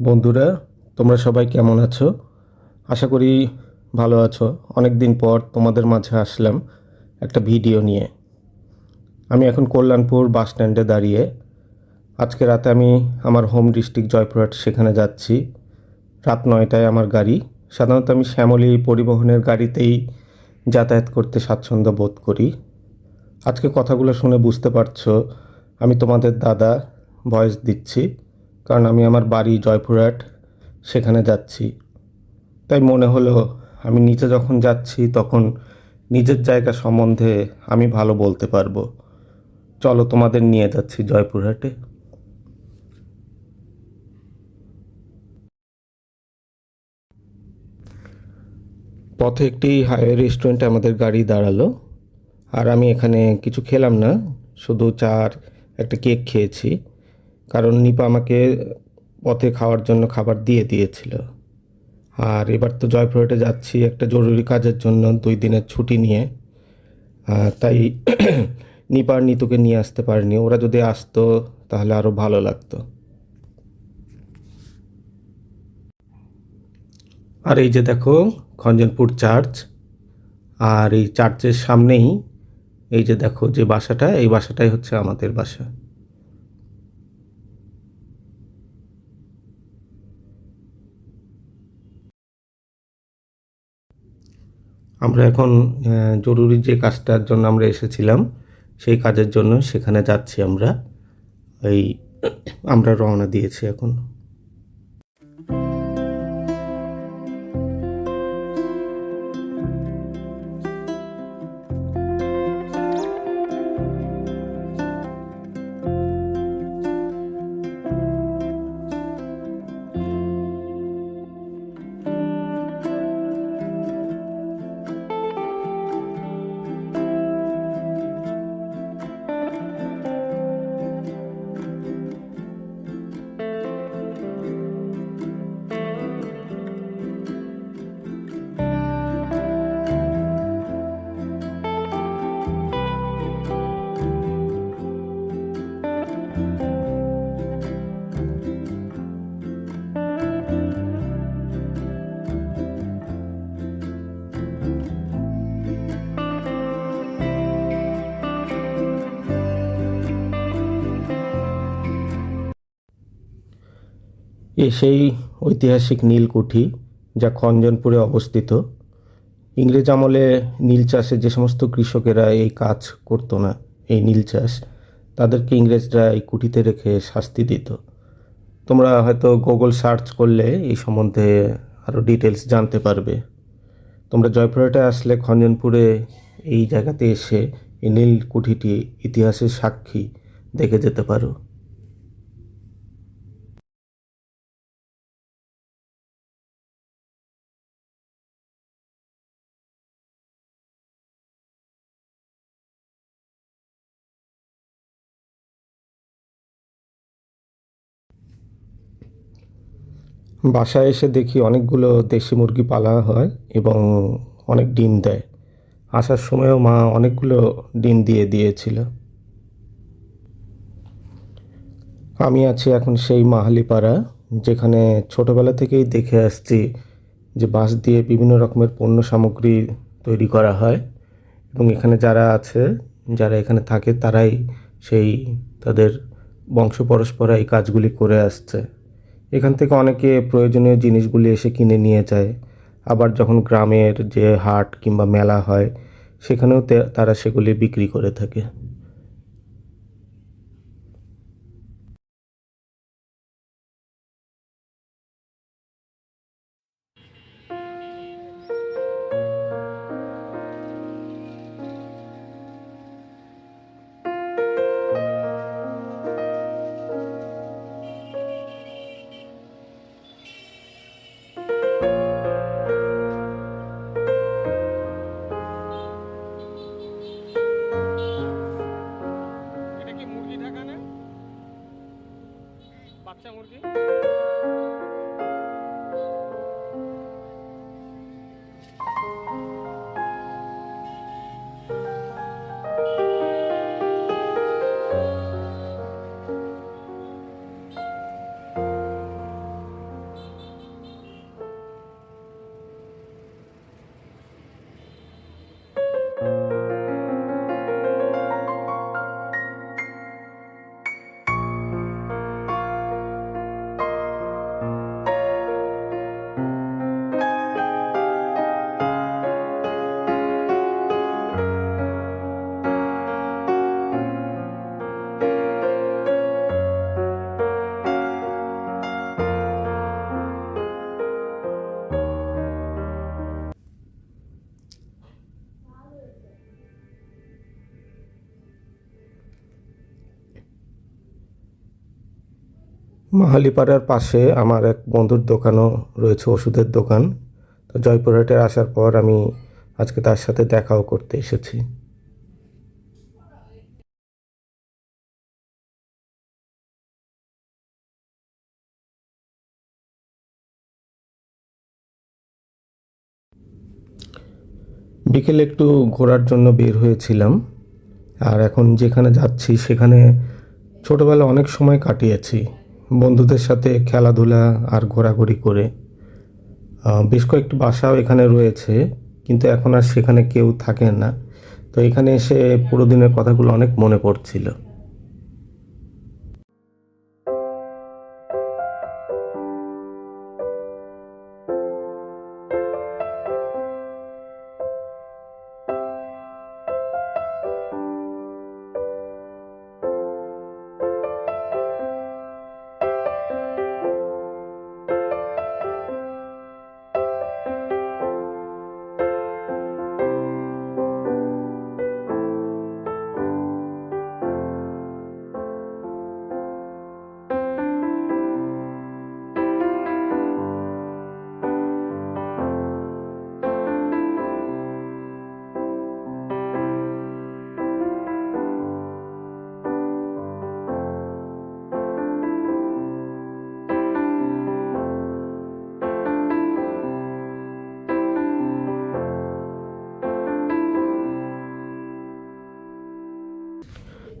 বন্ধুরা, তোমরা সবাই কেমন আছো? আশা করি ভালো আছো। অনেক দিন পর তোমাদের মাঝে আসলাম একটা ভিডিও নিয়ে। আমি এখন কল্যাণপুর বাস স্ট্যান্ডে দাঁড়িয়ে। আজকে রাতে আমি আমার হোম ডিস্ট্রিক্ট জয়পুরহাট সেখানে যাচ্ছি। রাত নয়টায় আমার গাড়ি। সাধারণত আমি শ্যামলী পরিবহনের গাড়িতেই যাতায়াত করতে স্বাচ্ছন্দ্য বোধ করি। আজকে কথাগুলো শুনে বুঝতে পারছ, আমি তোমাদের দাদা ভয়েস দিচ্ছি। কারণ আমি আমার বাড়ি জয়পুরহাট সেখানে যাচ্ছি। তাই মনে হলো, আমি নিচে যখন যাচ্ছি, তখন নিজের জায়গা সম্বন্ধে আমি ভালো বলতে পারব। চলো তোমাদের নিয়ে যাচ্ছি জয়পুরহাটে পথে একটি হাইওয়ে রেস্টুরেন্টে আমাদের গাড়ি দাঁড়াল, আর আমি এখানে কিছু খেলাম না, শুধু চার একটা কেক খেয়েছি। কারণ নিপা আমাকে পথে খাওয়ার জন্য খাবার দিয়ে দিয়েছিল। আর এবার তো জয়পুরহাটে যাচ্ছি একটা জরুরি কাজের জন্য দুই দিনের ছুটি নিয়ে। তাই নিপা আর নিতুকে নিয়ে আসতে পারিনি। ওরা যদি আসতো তাহলে আরও ভালো লাগতো। আর এই যে দেখো, খঞ্জনপুর চার্চ। আর এই চার্চের সামনেই এই যে দেখো যে বাসাটা, এই বাসাটাই হচ্ছে আমাদের বাসা। আমরা এখন জরুরি যে কাজটার জন্য আমরা এসেছিলাম, সেই কাজের জন্য সেখানে যাচ্ছি আমরা। এই আমরা রওনা দিয়েছি এখন। এ সেই ঐতিহাসিক নীলকুঠি যা খঞ্জনপুরে অবস্থিত। ইংরেজ আমলে নীল চাষে যে সমস্ত কৃষকেরা এই কাজ করতো না, এই নীল চাষ, তাদেরকে ইংরেজরা এই কুঠিতে রেখে শাস্তি দিত। তোমরা হয়তো গুগল সার্চ করলে এই সম্বন্ধে আরও ডিটেলস জানতে পারবে। তোমরা জয়পুরহাটে আসলে খঞ্জনপুরে এই জায়গাতে এসে এই নীল কুঠিটি ইতিহাসের সাক্ষী দেখে যেতে পারো। বাসায় এসে দেখি অনেকগুলো দেশি মুরগি পালা হয় এবং অনেক ডিম দেয়। আসার সময়ও মা অনেকগুলো ডিম দিয়ে দিয়েছিল। আমি আছি এখন সেই মাহালিপাড়া, যেখানে ছোটোবেলা থেকেই দেখে আসছি যে বাঁশ দিয়ে বিভিন্ন রকমের পণ্য সামগ্রী তৈরি করা হয় এবং এখানে যারা আছে, যারা এখানে থাকে, তারাই সেই তাদের বংশ পরস্পরা এই কাজগুলি করে আসছে। এখান থেকে অনেকে প্রয়োজনীয় জিনিসগুলি এসে কিনে নিয়ে যায়। আবার যখন গ্রামের যে হাট কিংবা মেলা হয়, সেখানেও তারা সেগুলি বিক্রি করে থাকে। মাহালিপাড়ার পাশে আমার এক বন্ধুর দোকানও রয়েছে, ওষুধের দোকান। তো জয়পুরহাটে আসার পর আমি আজকে তার সাথে দেখাও করতে এসেছি। বিকেলে একটু ঘোরার জন্য বের হয়েছিলাম। আর এখন যেখানে যাচ্ছি, সেখানে ছোটোবেলা অনেক সময় কাটিয়েছি। বন্ধুদের সাথে খেলাধুলা আর ঘোরাঘুরি করে বেশ কয়েকটি বাসাও এখানে রয়েছে, কিন্তু এখন আর সেখানে কেউ থাকেন না। তো এখানে এসে পুরো দিনের কথাগুলো অনেক মনে পড়ছিল।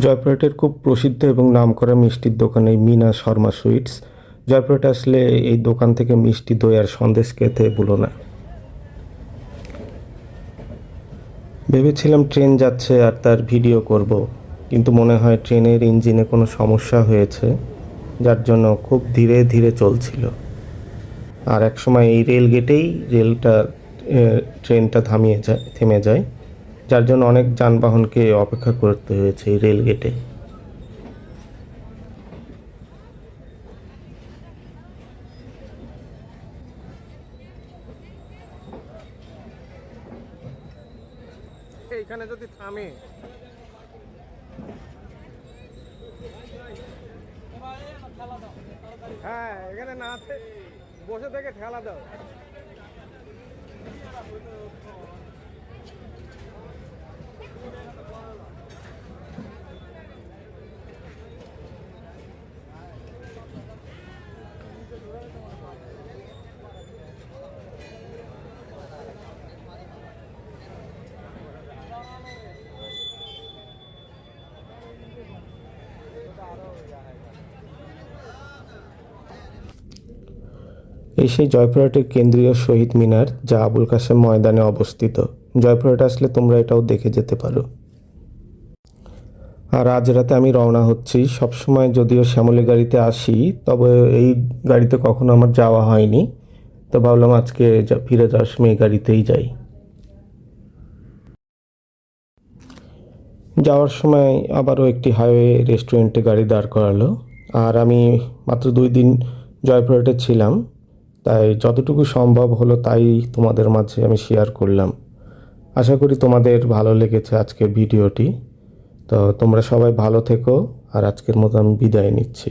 জয়পুরহাটের খুব প্রসিদ্ধ এবং নামকরা মিষ্টির দোকান এই মিনা শর্মা সুইটস। জয়পুরহাটে আসলে এই দোকান থেকে মিষ্টি দই আর সন্দেশ খেতে ভুলো না। ভেবেছিলাম ট্রেন যাচ্ছে আর তার ভিডিও করব, কিন্তু মনে হয় ট্রেনের ইঞ্জিনে কোনো সমস্যা হয়েছে, যার জন্য খুব ধীরে ধীরে চলছিল। আর এক সময় এই রেল গেটেই রেলটা ট্রেনটা থামিয়ে যায়, থেমে যায়। যার জন্য অনেক যানবাহনকে অপেক্ষা করতে হয়েছে এই রেল গেটে এইখানে যদি থামে। হ্যাঁ এখানে না বসে থেকে ঠেলা দাও। এই সেই জয়পুরহাটের কেন্দ্রীয় শহীদ মিনার যা আবুল কাশেম ময়দানে অবস্থিত। জয়পুরহাট আসলে তোমরা এটাও দেখে যেতে পারো। আর আজ রাতে আমি রওনা হচ্ছি। সবসময় যদিও শ্যামলী গাড়িতে আসি, তবে এই গাড়িতে কখনো আমার যাওয়া হয়নি। তো ভাবলাম আজকে ফিরে যাওয়ার সময় এই গাড়িতেই যাই। যাওয়ার সময় আবারও একটি হাইওয়ে রেস্টুরেন্টে গাড়ি দাঁড় করালো। আর আমি মাত্র দুই দিন জয়পুরহাটে ছিলাম। তাই যতটুকু সম্ভব হলো তাই তোমাদের মাঝে আমি শেয়ার করলাম। আশা করি তোমাদের ভালো লেগেছে আজকের ভিডিওটি। তো তোমরা সবাই ভালো থেকো, আর আজকের মতো আমি বিদায় নিচ্ছি।